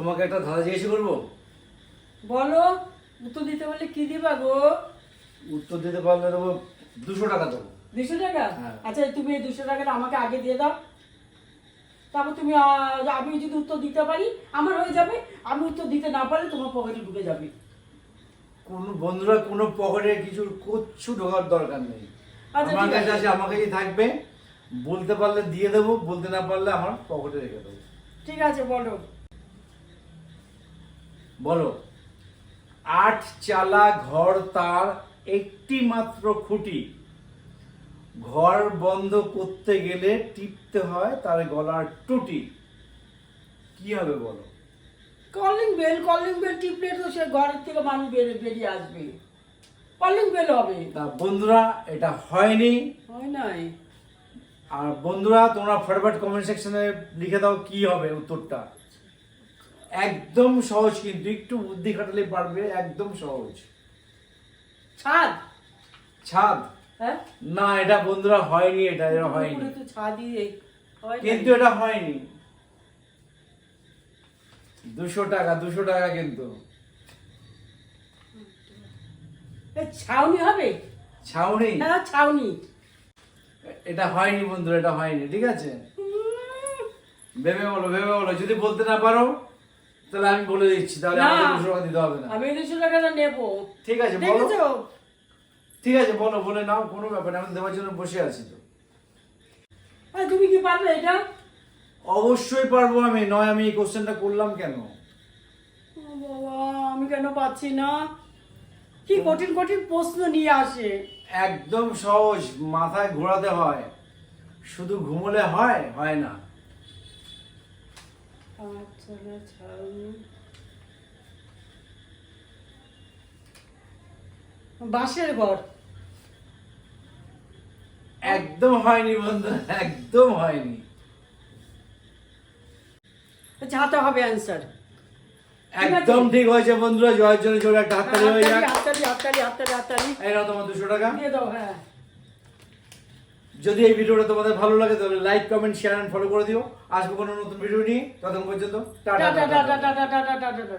তোমাকে একটা ধাঁধা জিজ্ঞেস করব? বলো উত্তর দিতে বললে কি দিবা গো? উত্তর দিতে পারলে দেবো দুশো টাকা দেবো। দুশো টাকা? হ্যাঁ। আচ্ছা তুমি এই দুশো টাকাটা আমাকে আগে দিয়ে দাও। তারপর তুমি আমি যদি উত্তর দিতে পারি আমার হয়ে যাবে। আমি উত্তর দিতে না পারলে তোমার পকেটে ঢুকে যাবে। কোন বন্ধুরা কোনো পকেটে কিছু কিচ্ছু ঢোকার দরকার নেই। আচ্ছা, আমার কাছে আছে। আছে আমার কাছেই থাকবে? বলতে পারলে দিয়ে দেবো বলতে না পারলে আমার পকেটে রেখে দেবো। ঠিক আছে বলো। বলো। আট চালা ঘর তার একটি মাত্র খুঁটি। ঘর বন্ধ করতে গেলে টিপতে হয় তার গলার টুটি। কি হবে বলো? কলিং বেল কলিং বেল টিপলে তো সে ঘরের থেকে মানুষ বেরিয়ে বেরিয়ে আসবে। কলিং বেল হবে। তা বন্ধুরা এটা হয়নি। হয় নাই। আর বন্ধুরা তোমরা ফটাফট কমেন্ট সেকশনে লিখে দাও কি হবে উত্তরটা। একদম সহজ কিন্তু একটু বুদ্ধি খাটালে পারবে একদম সহজ। ছাদ? ছাদ? হ্যাঁ? না এটা বন্ধুরা হয়নি এটা এটা হয়নি। তো ছাদই হয়। কিন্তু এটা হয়নি। দুশো টাকা দুশো টাকা কিন্তু। ছাউনি হবে? ছাউনি? হ্যাঁ ছাউনি। এটা হয়নি বন্ধুরা এটা হয়নি ঠিক আছে? ভেবে বলো ভেবে বলো যদি বলতে না পারো তাহলে আমি বলে দিচ্ছি তাহলে। আমাকে দুশো টাকা দিতে হবে না। আমি দুশো টাকাটা নেব? ঠিক আছে বলো। ঠিক আছে বলো বলে নাও কোনো ব্যাপার না আমি দেওয়ার জন্য বসে আছি তো। তুমি কি পারবে এটা? অবশ্যই পারব আমি নয় আমি এই কোশ্চেনটা করলাম কেন? বাবা আমি কেন পাচ্ছি না? কি কঠিন কঠিন প্রশ্ন নিয়ে আসে। একদম সহজ মাথায় ঘোরাতে হয়। শুধু ঘুমোলে হয় হয় না। আচ্ছা না, ছাউনি। বাঁশের ঘর একদম হয়নি বন্ধু একদম হয়নি। যাতে হবে অ্যান্সার। একদম ঠিক হয়েছে বন্ধুরা জয়ের জন্য জোরে একটা হাততালি হয়ে যাক হাততালি হাততালি হাততালি হাততালি। এই নাও তোমার দুশো টাকা। দিয়ে দাও হ্যাঁ। যদি এই ভিডিওটা তোমাদের ভালো লাগে, তাহলে like comment share and follow করে দিও। আসব কোনো নতুন ভিডিও নিয়ে। ততক্ষণ পর্যন্ত tata tata tata tata tata.